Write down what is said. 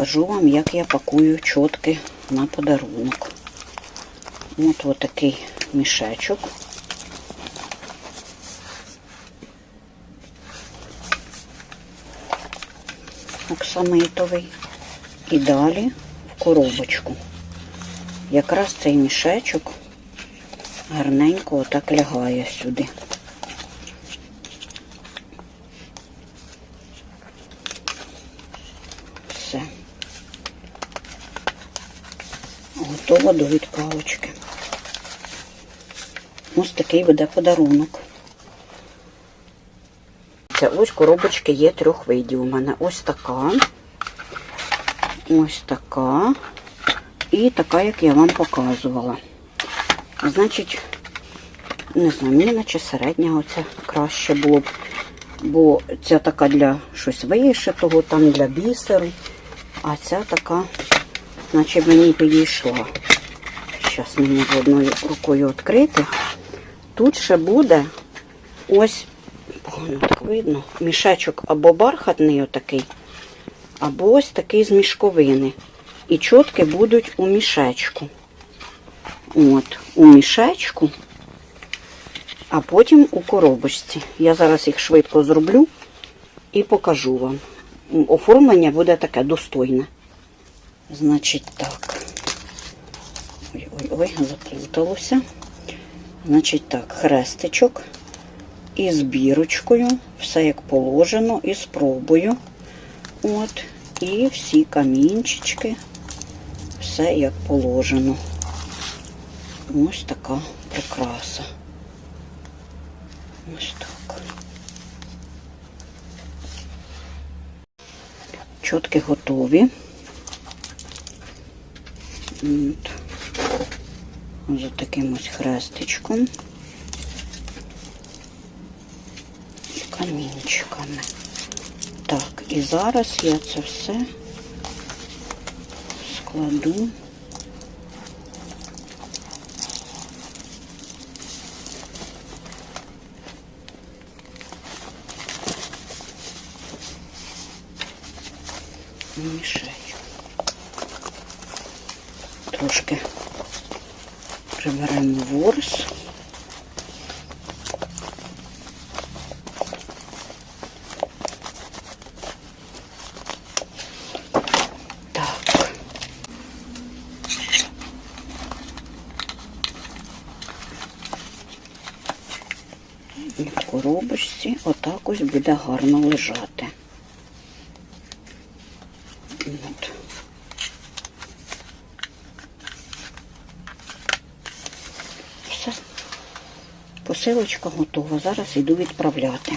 покажу вам, як я пакую чотки на подарунок. От ось такий мішечок. Оксамитовий. І далі в коробочку. Якраз цей мішечок гарненько отак лягає сюди. Все. Готово до відправочки. Ось такий буде подарунок. Ось коробочки є трьох видів. У мене ось така, ось така і така, як я вам показувала. Значить, не знаю, мені наче середня оця краще було б. Бо ця така для щось вишитого, там для бісеру. А ця така, наче мені підійшла. Зараз мені одною рукою відкрити. Тут ще буде ось, видно, мішечок або бархатний отакий, або ось такий з мішковини. І чотки будуть у мішечку. От, у мішечку, а потім у коробочці. Я зараз їх швидко зроблю і покажу вам. Оформлення буде таке достойне. Значить так. Ой-ой-ой, заплуталося. Значить так, хрестичок із бірочкою, все як положено, і з пробою. От, і всі камінчики, все як положено. Ось така прикраса. Ось так. Чотки готові. От. За таким ось хрестичком. І камінчиками. Так, і зараз я це все складу. мішаю. Трошки приберемо ворс. І в коробочці отак ось буде гарно лежати. От. Посилочка готова. Зараз йду відправляти.